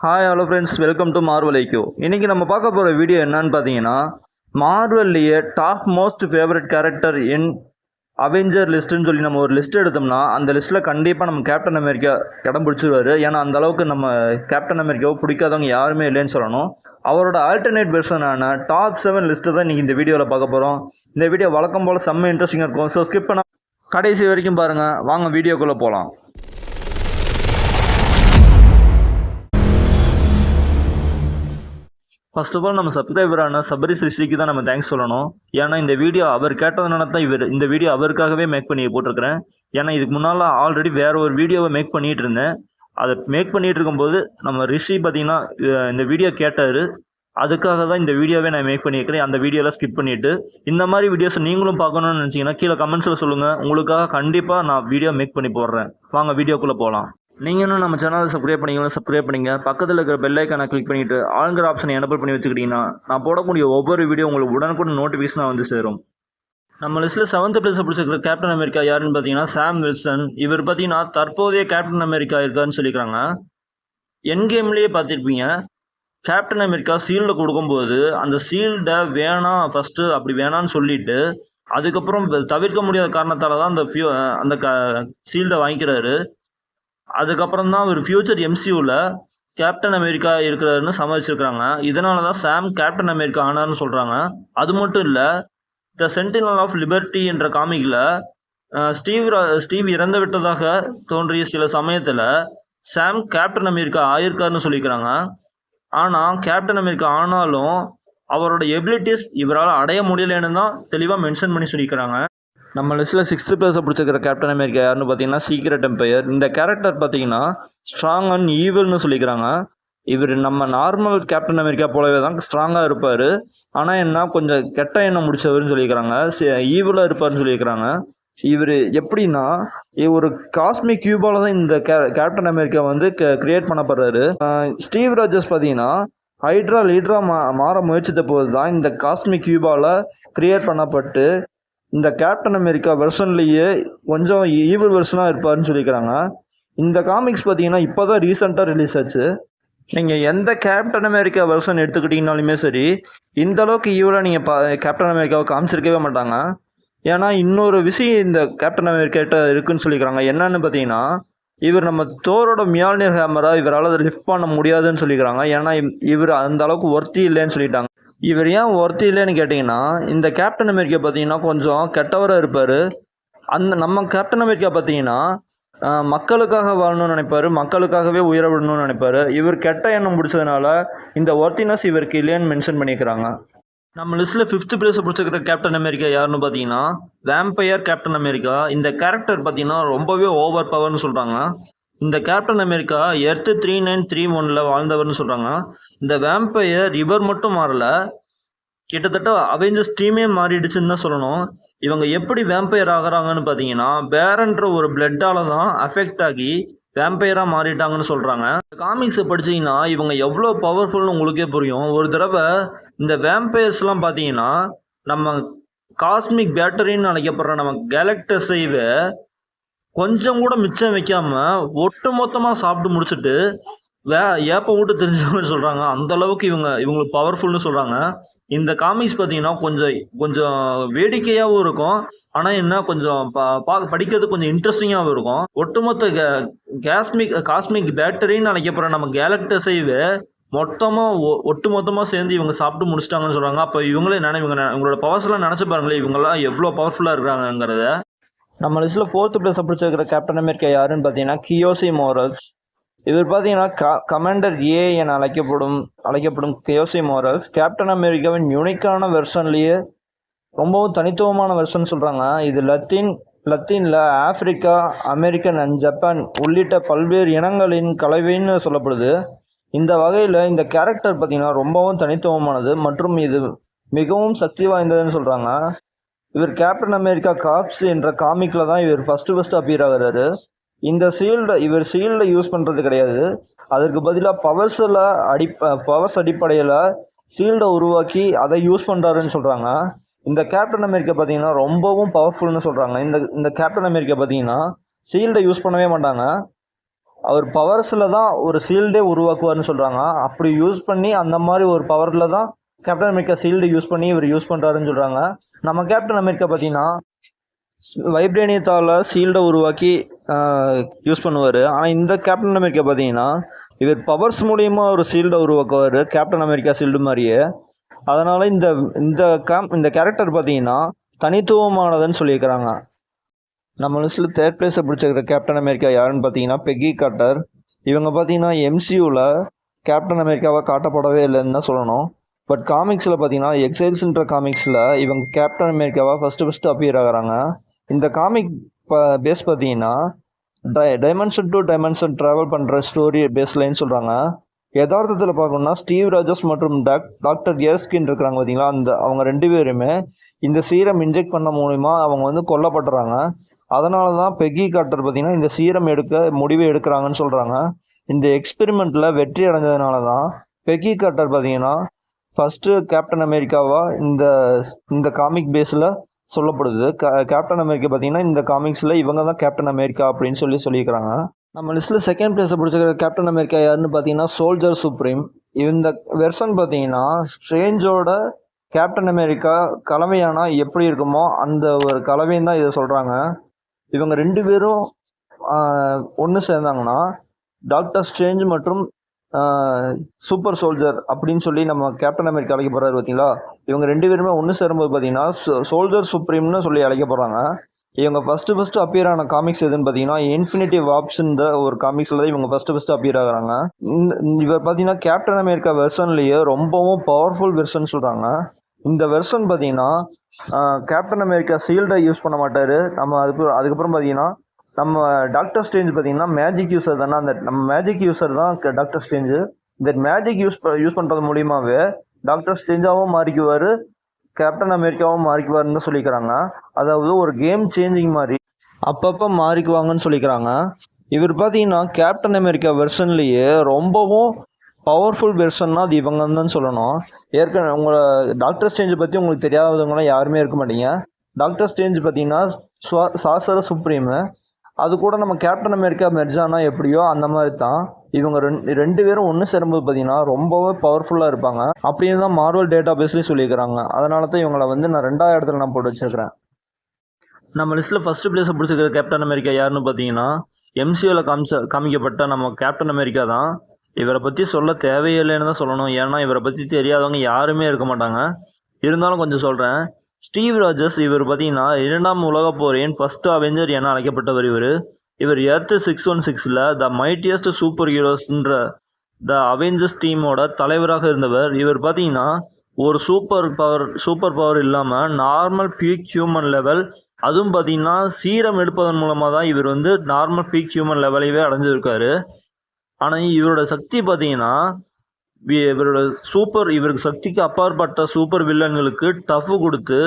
Hi hello friends welcome to Marvel IQ இன்றைக்கி நம்ம பார்க்க போகிற வீடியோ என்னன்னு பார்த்தீங்கன்னா மார்வல்லையே top most favourite character in Avenger லிஸ்ட்டுன்னு சொல்லி நம்ம ஒரு லிஸ்ட் எடுத்தோம்னா அந்த லிஸ்ட்டில் கண்டிப்பாக நம்ம கேப்டன் அமெரிக்கா இடம் பிடிச்சிருவாரு ஏன்னா அந்த அளவுக்கு நம்ம கேப்டன் அமெரிக்காவை பிடிக்காதவங்க யாருமே இல்லைன்னு சொல்லணும். அவரோட ஆல்டர்னேட் வெர்ஷனான டாப் செவன் லிஸ்ட்டு தான் இன்றைக்கி இந்த வீடியோவில் பார்க்க போகிறோம் இந்த வீடியோ வழக்கம் போல் செம்ம இன்ட்ரெஸ்டிங்காக இருக்கும். ஸோ ஸ்கிப் பண்ண கடைசி வரைக்கும் பாருங்கள் வாங்க வீடியோக்குள்ளே போகலாம் ஃபர்ஸ்ட் ஆஃப் ஆல் நம்ம சப்ஸ்கிரைபரான சபரி சிருஷ்டிக்கு தான் நம்ம தேங்க்ஸ் சொல்லணும். ஏன்னா இந்த வீடியோ அவர் கேட்டதுனால தான் இவர் இந்த வீடியோ அவருக்காகவே மேக் பண்ணி போட்டிருக்கிறேன். ஏன்னா இதுக்கு முன்னால் ஆல்ரெடி வேறு ஒரு வீடியோவை மேக் பண்ணிகிட்டு இருந்தேன். அதை மேக் பண்ணிகிட்டு இருக்கும்போது நம்ம ரிஷி பார்த்தீங்கன்னா இந்த வீடியோ கேட்டார். அதுக்காக தான் இந்த வீடியோவே நான் மேக் பண்ணியிருக்கிறேன். அந்த வீடியோலாம் ஸ்கிப் பண்ணிவிட்டு இந்த மாதிரி வீடியோஸ் நீங்களும் பார்க்கணும்னு நினச்சிங்கன்னா கீழே கமெண்ட்ஸில் சொல்லுங்கள் உங்களுக்காக கண்டிப்பாக நான் வீடியோ மேக் பண்ணி போடுறேன். வாங்க வீடியோக்குள்ளே போகலாம் நீங்கள் இன்னும் நம்ம சேனலை சப்ஸ்கிரைப் பண்ணிக்கலாம் சப்ஸ்கிரைப் பண்ணிங்க. பக்கத்தில் இருக்கிற பெல் ஐக்கானை கிளிக் பண்ணிவிட்டு ஆளுங்கிற ஆப்ஷனை எனபிள் பண்ணி வச்சுக்கிட்டிங்கன்னா நான் போடக்கூடிய ஒவ்வொரு வீடியோ உங்களுக்கு உடனுக்குடன் நோட்டிஃபிகேஷனாக வந்து சேரும். நம்ம லிஸ்ட்டில் செவன்த் பிளேஸ் பிடிச்சிருக்கிற கேப்டன் அமெரிக்கா யாருன்னு பார்த்தீங்கன்னா சாம் வில்சன் இவர் பார்த்தீங்கன்னா தற்போதைய கேப்டன் அமெரிக்கா இருக்காருன்னு சொல்லிக்கிறாங்க என் கேம்லேயே பார்த்துருப்பீங்க. கேப்டன் அமெரிக்கா சீல்டை கொடுக்கும்போது அந்த சீல்டை வேணாம் ஃபஸ்ட்டு அப்படி வேணான்னு சொல்லிட்டு அதுக்கப்புறம் தவிர்க்க முடியாத காரணத்தால் தான் அந்த ஃபியூ அந்த க சீல்டை வாங்கிக்கிறாரு. அதுக்கப்புறம் தான் அவர் ஃபியூச்சர் எம்சியூவில் கேப்டன் அமெரிக்கா இருக்கிறாருன்னு சமாளிச்சிருக்கிறாங்க. இதனால தான் சாம் கேப்டன் அமெரிக்கா ஆனார்னு சொல்கிறாங்க அது மட்டும் இல்லை த சென்டினல் ஆஃப் லிபர்ட்டி என்ற காமிக்கில் ஸ்டீவ் ஸ்டீவ் இறந்து விட்டதாக தோன்றிய சில சமயத்தில் சாம் கேப்டன் அமெரிக்கா ஆயிருக்காருன்னு சொல்லிக்கிறாங்க. ஆனால் கேப்டன் அமெரிக்கா ஆனாலும் அவரோட எபிலிட்டிஸ் இவரால் அடைய முடியலைன்னு தான் தெளிவாக மென்ஷன் பண்ணி சொல்லிக்கிறாங்க. நம்ம லிஸ்ட்டில் சிக்ஸ்த்து பிளேஸை பிடிச்சிருக்கிற கேப்டன் அமெரிக்கா யாருன்னு பார்த்தீங்கன்னா சீக்ரெட் எம்பையர் இந்த கேரக்டர் பார்த்தீங்கன்னா ஸ்ட்ராங் அண்ட் ஈவில்னு சொல்லிக்கிறாங்க. இவர் நம்ம நார்மல் கேப்டன் அமெரிக்கா போலவே தான் ஸ்ட்ராங்காக இருப்பார். ஆனால் என்ன கொஞ்சம் கெட்ட எண்ணம் முடிச்சவர்னு சொல்லியிருக்கிறாங்க ஈவிலாக இருப்பார்னு சொல்லியிருக்கிறாங்க இவர் எப்படின்னா இவர் ஒரு காஸ்மிக் கியூபால தான் இந்த கே கேப்டன் அமெரிக்கா வந்து கிரியேட் பண்ணப்படுறாரு. ஸ்டீவ் ராஜஸ் பார்த்தீங்கன்னா ஹைட்ரா லீட்ரா மா மாற முயற்சித்த போது தான் இந்த காஸ்மிக் கியூபால கிரியேட் பண்ணப்பட்டு இந்த கேப்டன் அமெரிக்கா வெர்ஷன்லேயே கொஞ்சம் ஈவில் வெர்ஷனாக இருப்பாருன்னு சொல்லிக்கிறாங்க இந்த காமிக்ஸ் பார்த்தீங்கன்னா இப்போ தான் ரீசெண்டாக ரிலீஸ் ஆச்சு. நீங்கள் எந்த கேப்டன் அமெரிக்கா வெர்ஷன் எடுத்துக்கிட்டிங்கனாலுமே சரி இந்த அளவுக்கு ஈவலாக நீங்கள் பா கேப்டன் அமெரிக்காவை காமிச்சிருக்கவே மாட்டாங்க. ஏன்னா இன்னொரு விஷயம் இந்த கேப்டன் அமெரிக்காட்ட இருக்குன்னு சொல்லிக்கிறாங்க என்னன்னு பார்த்தீங்கன்னா இவர் நம்ம தோரோட மியால்னியர் ஹேமரா இவரால் அதை லிஃப்ட் பண்ண முடியாதுன்னு சொல்லிக்கிறாங்க ஏன்னா இவர் அந்த அளவுக்கு ஒர்த்தி இல்லைன்னு சொல்லிட்டாங்க. இவர் ஏன் ஒருத்தி இல்லைன்னு கேட்டிங்கன்னா இந்த கேப்டன் அமெரிக்கா பார்த்தீங்கன்னா கொஞ்சம் கெட்டவராக இருப்பார். அந்த நம்ம கேப்டன் அமெரிக்கா பார்த்தீங்கன்னா மக்களுக்காக வாழணும்னு நினைப்பார் மக்களுக்காகவே உயர விடணும்னு நினைப்பார். இவர் கெட்ட எண்ணம் பிடிச்சதுனால இந்த ஒர்த்தினஸ் இவருக்கு இல்லைன்னு மென்ஷன் பண்ணியிருக்கிறாங்க நம்ம லிஸ்ட்டில் ஃபிஃப்த் பிளேஸ் பிடிச்சிருக்கிற கேப்டன் அமெரிக்கா யாருன்னு பார்த்தீங்கன்னா வேம்பையர் கேப்டன் அமெரிக்கா. இந்த கேரக்டர் பார்த்தீங்கன்னா ரொம்பவே ஓவர் பவர்னு சொல்கிறாங்க இந்த Captain America earth three nine three ஒனில் வாழ்ந்தவர்னு சொல்கிறாங்க இந்த வேம்பையர் இவர் மட்டும் மாறல. கிட்டத்தட்ட அவெஞ்சர்ஸ் டீமே மாறிடுச்சுன்னு தான் சொல்லணும். இவங்க எப்படி வேம்பையர் ஆகுறாங்கன்னு பார்த்தீங்கன்னா பேரன்ற ஒரு பிளட்டால தான் அஃபெக்ட் ஆகி வேம்பையராக மாறிட்டாங்கன்னு சொல்கிறாங்க காமிக்ஸை படிச்சீங்கன்னா இவங்க எவ்வளோ பவர்ஃபுல்னு உங்களுக்கே புரியும். ஒரு தடவை இந்த வேம்பையர்ஸ்லாம் பார்த்தீங்கன்னா நம்ம காஸ்மிக் பேட்டரின்னு அழைக்கப்படுற நம்ம கேலக்டஸைவே கொஞ்சம் கூட மிச்சம் வைக்காம ஒட்டு மொத்தமாக சாப்பிட்டு முடிச்சுட்டு வே ஏப்ப விட்டு தெரிஞ்சவங்க சொல்கிறாங்க அந்த அளவுக்கு இவங்க இவங்களுக்கு பவர்ஃபுல்னு சொல்கிறாங்க இந்த காமிக்ஸ் பார்த்தீங்கன்னா கொஞ்சம் கொஞ்சம் வேடிக்கையாகவும் இருக்கும். ஆனால் என்ன கொஞ்சம் பா பா- படிக்கிறது கொஞ்சம் இன்ட்ரெஸ்டிங்காகவும் இருக்கும். ஒட்டுமொத்த கே கேஸ்மிக் காஸ்மிக் பேட்டரின்னு நினைக்கப்படுற நம்ம கேலக்டஸைவே மொத்தமாக ஒட்டு மொத்தமாக சேர்ந்து இவங்க சாப்பிட்டு முடிச்சிட்டாங்கன்னு சொல்கிறாங்க அப்போ இவங்களே நினை இவங்க இவங்களோட பவர்ஸ்லாம் நினச்சி பாருங்களேன். இவங்கெல்லாம் எவ்வளோ பவர்ஃபுல்லாக இருக்காங்கங்கிறத நம்ம லிஸ்ட்டில் ஃபோர்த்து ப்ளேஸை பிடிச்சிருக்கிற கேப்டன் அமெரிக்கா யாருன்னு பார்த்தீங்கன்னா கியோசி மோரல்ஸ் இவர் பார்த்தீங்கன்னா க கமாண்டர் ஏ என அழைக்கப்படும் அழைக்கப்படும் கியோசி மோரல்ஸ் கேப்டன் அமெரிக்காவின் யூனிக்கான வெர்ஷன்லேயே ரொம்பவும் தனித்துவமான வெர்ஷன் சொல்கிறாங்க இது லத்தீன் லத்தீனில் ஆப்பிரிக்கா அமெரிக்கன் அண்ட் ஜப்பான் உள்ளிட்ட பல்வேறு இனங்களின் கலவைன்னு சொல்லப்படுது. இந்த வகையில் இந்த கேரக்டர் பார்த்திங்கன்னா ரொம்பவும் தனித்துவமானது மற்றும் இது மிகவும் சக்தி வாய்ந்ததுன்னு சொல்கிறாங்க இவர் கேப்டன் அமெரிக்கா காப்ஸ் என்ற காமிக்கில் தான் இவர் ஃபஸ்ட்டு ஃபஸ்ட்டு அப்பியர் ஆகிறாரு. இந்த சீல்டை இவர் சீல்டை யூஸ் பண்ணுறது கிடையாது. அதற்கு பதிலாக பவர்ஸில் அடி பவர்ஸ் அடிப்படையில் சீல்டை உருவாக்கி அதை யூஸ் பண்ணுறாருன்னு சொல்கிறாங்க இந்த கேப்டன் அமெரிக்கா பார்த்தீங்கன்னா ரொம்பவும் பவர்ஃபுல்னு சொல்கிறாங்க இந்த இந்த கேப்டன் அமெரிக்கா பார்த்தீங்கன்னா சீல்டை யூஸ் பண்ணவே மாட்டாங்க. அவர் பவர்ஸில் தான் ஒரு ஷீல்டே உருவாக்குவார்னு சொல்கிறாங்க அப்படி யூஸ் பண்ணி அந்த மாதிரி ஒரு பவரில் தான் கேப்டன் அமெரிக்கா ஷீல்டு யூஸ் பண்ணி இவர் யூஸ் பண்ணுறாருன்னு சொல்கிறாங்க நம்ம கேப்டன் அமெரிக்கா பார்த்தீங்கன்னா வைப்ரேனியத்தால் ஷீல்டை உருவாக்கி யூஸ் பண்ணுவார். ஆனால் இந்த கேப்டன் அமெரிக்கா பார்த்தீங்கன்னா இவர் பவர்ஸ் மூலியமாக ஒரு ஷீல்டை உருவாக்குவார். கேப்டன் அமெரிக்கா ஷீல்டு மாதிரியே. அதனால் இந்த இந்த கேம் இந்த கேரக்டர் பார்த்தீங்கன்னா தனித்துவமானதுன்னு சொல்லியிருக்கிறாங்க. நம்ம லிஸ்ட்டில் தேர்ட் பிளேஸை பிடிச்சிருக்கிற கேப்டன் அமெரிக்கா யாருன்னு பார்த்தீங்கன்னா பெக்கி காட்டர் இவங்க பார்த்தீங்கன்னா எம்சியூவில் கேப்டன் அமெரிக்காவாக காட்டப்படவே இல்லைன்னு தான் சொல்லணும். பட் காமிக்ஸில் பார்த்தீங்கன்னா எக்ஸைல்ஸ்ன்ற காமிக்ஸில் இவங்க கேப்டன் அமெரிக்காவாக ஃபஸ்ட்டு ஃபஸ்ட்டு அப்பியர் ஆகுறாங்க. இந்த காமிக் பேஸ் பார்த்தீங்கன்னா டை டைமென்ஷன் டு டைமென்ஷன் ட்ராவல் பண்ணுற ஸ்டோரி பேஸ் லைன் சொல்கிறாங்க யதார்த்தத்தில் பார்க்கணும்னா ஸ்டீவ் ராஜஸ் மற்றும் டாக் டாக்டர் ஏர்ஸ்கின் இருக்கிறாங்க பார்த்தீங்களா அந்த அவங்க ரெண்டு பேருமே இந்த சீரம் இன்ஜெக்ட் பண்ண மூலிமா அவங்க வந்து கொல்லப்படுறாங்க அதனால தான் பெக்கி காட்டர் பார்த்தீங்கன்னா இந்த சீரம் எடுக்க முடிவு எடுக்கிறாங்கன்னு சொல்கிறாங்க இந்த எக்ஸ்பெரிமெண்ட்டில் வெற்றி அடைஞ்சதுனால தான் பெக்கி காட்டர் பார்த்தீங்கன்னா ஃபஸ்ட்டு கேப்டன் அமெரிக்காவாக இந்த இந்த காமிக் பேஸில் சொல்லப்படுது. கேப்டன் அமெரிக்கா பார்த்தீங்கன்னா இந்த காமிக்ஸில் இவங்க தான் கேப்டன் அமெரிக்கா அப்படின்னு சொல்லி சொல்லியிருக்கிறாங்க. நம்ம லிஸ்ட்டில் செகண்ட் பிளேஸை பிடிச்சிருக்கிற கேப்டன் அமெரிக்கா யாருன்னு பார்த்தீங்கன்னா சோல்ஜர் சுப்ரீம் இந்த வெர்ஷன் பார்த்தீங்கன்னா ஸ்ட்ரேஞ்சோட கேப்டன் அமெரிக்கா கலவையானா எப்படி இருக்குமோ அந்த ஒரு கலவையும் தான் இதை சொல்கிறாங்க இவங்க ரெண்டு பேரும் ஒன்று சேர்ந்தாங்கன்னா டாக்டர் ஸ்ட்ரேஞ்ச் மற்றும் சூப்பர் சோல்ஜர் அப்படின்னு சொல்லி நம்ம கேப்டன் அமெரிக்கா அழைக்க போகிறாரு பார்த்தீங்களா இவங்க ரெண்டு பேருமே ஒன்று சேரும்போது பார்த்தீங்கன்னா சோல்ஜர் சுப்ரீம்னு சொல்லி அழைக்க போகிறாங்க இவங்க ஃபஸ்ட்டு ஃபஸ்ட்டு அப்பியர் ஆன காமிக்ஸ் எதுன்னு பார்த்தீங்கன்னா இன்ஃபினிட்டிவ் ஆப்ஷன் ஒரு காமிக்ஸில் தான் இவங்க ஃபஸ்ட்டு ஃபஸ்ட்டு அப்பியர் ஆகிறாங்க. இந்த- இவர் பார்த்தீங்கன்னா கேப்டன் அமெரிக்கா வெர்ஷன்லேயே ரொம்பவும் பவர்ஃபுல் வெர்ஷன் சொல்கிறாங்க இந்த வெர்ஷன் பார்த்தீங்கன்னா கேப்டன் அமெரிக்கா ஷீல்டை யூஸ் பண்ண மாட்டார். நம்ம அதுக்கு அதுக்கப்புறம் பார்த்தீங்கன்னா நம்ம டாக்டர் ஸ்டேஞ்ச் பார்த்தீங்கன்னா மேஜிக் யூஸர் தானே. அந்த நம்ம மேஜிக் யூஸர் தான் டாக்டர் ஸ்டேஞ்சு இந்த மேஜிக் யூஸ் யூஸ் பண்ணுறது மூலியமாகவே டாக்டர் ஸ்டேஞ்சாகவும் மாறிக்குவார் கேப்டன் அமெரிக்காவும் மாறிக்குவாருன்னு தான் சொல்லிக்கிறாங்க. அதாவது ஒரு கேம் சேஞ்சிங் மாதிரி அப்பப்போ மாறிக்குவாங்கன்னு சொல்லிக்கிறாங்க. இவர் பார்த்தீங்கன்னா கேப்டன் அமெரிக்கா வெர்ஷன்லேயே ரொம்பவும் பவர்ஃபுல் வெர்ஷன்னா அது இவங்க தான் சொல்லணும். ஏற்கனவே உங்களை டாக்டர் ஸ்டேஞ்சை பற்றி உங்களுக்கு தெரியாதவங்களாம் யாருமே இருக்க மாட்டீங்க. டாக்டர் ஸ்டேஞ்ச் பார்த்தீங்கன்னா சாசர சுப்ரீமு. அது கூட நம்ம கேப்டன் அமெரிக்கா மெர்ஜானா எப்படியோ அந்த மாதிரி தான் இவங்க ரெண்டு ரெண்டு பேரும் ஒன்று சேரும்போது பார்த்தீங்கன்னா ரொம்பவே பவர்ஃபுல்லாக இருப்பாங்க. அப்படின்னு தான் மார்வல் டேட்டா பேஸ்லேயும் சொல்லியிருக்கிறாங்க. அதனால தான் இவங்களை வந்து நான் ரெண்டாவது இடத்துல நான் போட்டு வச்சிருக்கிறேன். நம்ம லிஸ்ட்டில் ஃபஸ்ட்டு பிளேஸை பிடிச்சிருக்கிற கேப்டன் அமெரிக்கா யாருன்னு பார்த்தீங்கன்னா எம்சிஓவில் காமிச்ச காமிக்கப்பட்ட நம்ம கேப்டன் அமெரிக்கா தான். இவரை பற்றி சொல்ல தேவையில்லைன்னு தான் சொல்லணும். ஏன்னா இவரை பற்றி தெரியாதவங்க யாருமே இருக்க மாட்டாங்க. இருந்தாலும் கொஞ்சம் சொல்கிறேன் ஸ்டீவ் ராஜர்ஸ் இவர் பார்த்தீங்கன்னா இரண்டாம் உலகப் போரின் ஃபஸ்ட் அவெஞ்சர் என அழைக்கப்பட்டவர் இவர். இவர் எர்த் சிக்ஸ் ஒன் சிக்ஸில் த மைட்டியஸ்ட் சூப்பர் ஹீரோஸ்ன்ற த அவெஞ்சர்ஸ் டீமோட தலைவராக இருந்தவர். இவர் பார்த்தீங்கன்னா ஒரு சூப்பர் பவர் சூப்பர் பவர் இல்லாமல் நார்மல் பீக் ஹியூமன் லெவல் அதுவும் பார்த்தீங்கன்னா சீரம் எடுப்பதன் மூலமாக தான் இவர் வந்து நார்மல் பீக் ஹியூமன் லெவலையே அடைஞ்சிருக்காரு. ஆனால் இவரோட சக்தி பார்த்தீங்கன்னா இவரோட சூப்பர் இவருக்கு சக்திக்கு அப்பாற்பட்ட சூப்பர் வில்லன்களுக்கு டஃப் கொடுத்து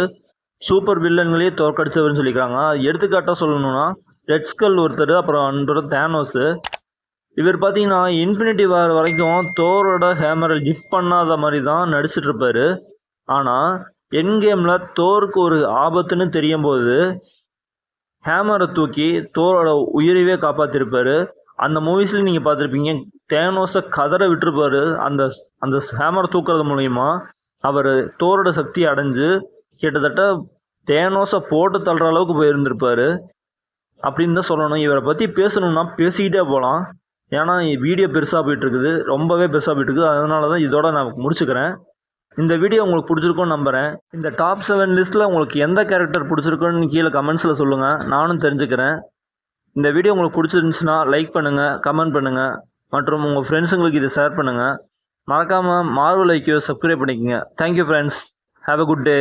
சூப்பர் வில்லன்களையே தோற்கடிச்சவர்னு சொல்லிக்கிறாங்க. எடுத்துக்காட்டாக சொல்லணும்னா ரெட்ஸ்கல் ஒருத்தர் அப்புறம் அன்றோட தேனோஸு. இவர் பார்த்தீங்கன்னா இன்ஃபினிட்டி வார் வரைக்கும் தோரோட ஹேமரை கிஃப்ட் பண்ணாத மாதிரி தான் நடிச்சிட்டு இருப்பாரு ஆனால் என் கேமில் தோருக்கு ஒரு ஆபத்துன்னு தெரியும் போது ஹேமரை தூக்கி தோரோட உயிரையே காப்பாற்றிருப்பாரு அந்த மூவிஸில் நீங்கள் பார்த்துருப்பீங்க தேனோஸை கதற விட்டுருப்பாரு. அந்த அந்த ஹேமரை தூக்குறது மூலிமா அவர் தோரோட சக்தி அடைஞ்சு கிட்டத்தட்ட தேனோஸை போட்டு தள்ளுற அளவுக்கு போயிருந்திருப்பார். அப்படின்னு தான் சொல்லணும். இவரை பற்றி பேசணும்னா பேசிக்கிட்டே போகலாம் ஏன்னா வீடியோ பெருசாக போயிட்டுருக்குது. ரொம்பவே பெருசாக போயிட்டுருக்குது. அதனால தான் இதோட நான் முடிச்சுக்கிறேன். இந்த வீடியோ உங்களுக்கு பிடிச்சிருக்கும்னு நம்புகிறேன் இந்த டாப் செவன் லிஸ்ட்டில் உங்களுக்கு எந்த கேரக்டர் பிடிச்சிருக்குன்னு கீழே கமெண்ட்ஸில் சொல்லுங்கள் நானும் தெரிஞ்சுக்கிறேன். இந்த வீடியோ உங்களுக்கு பிடிச்சிருந்துச்சுன்னா லைக் பண்ணுங்கள் கமெண்ட் பண்ணுங்கள் மற்றும் உங்கள் ஃப்ரெண்ட்ஸுங்களுக்கு இதை ஷேர் பண்ணுங்கள் மறக்காமல் மார்வல் ஐக்கியோ சப்ஸ்கிரைப் பண்ணிக்கோங்க. Thank you friends have a good day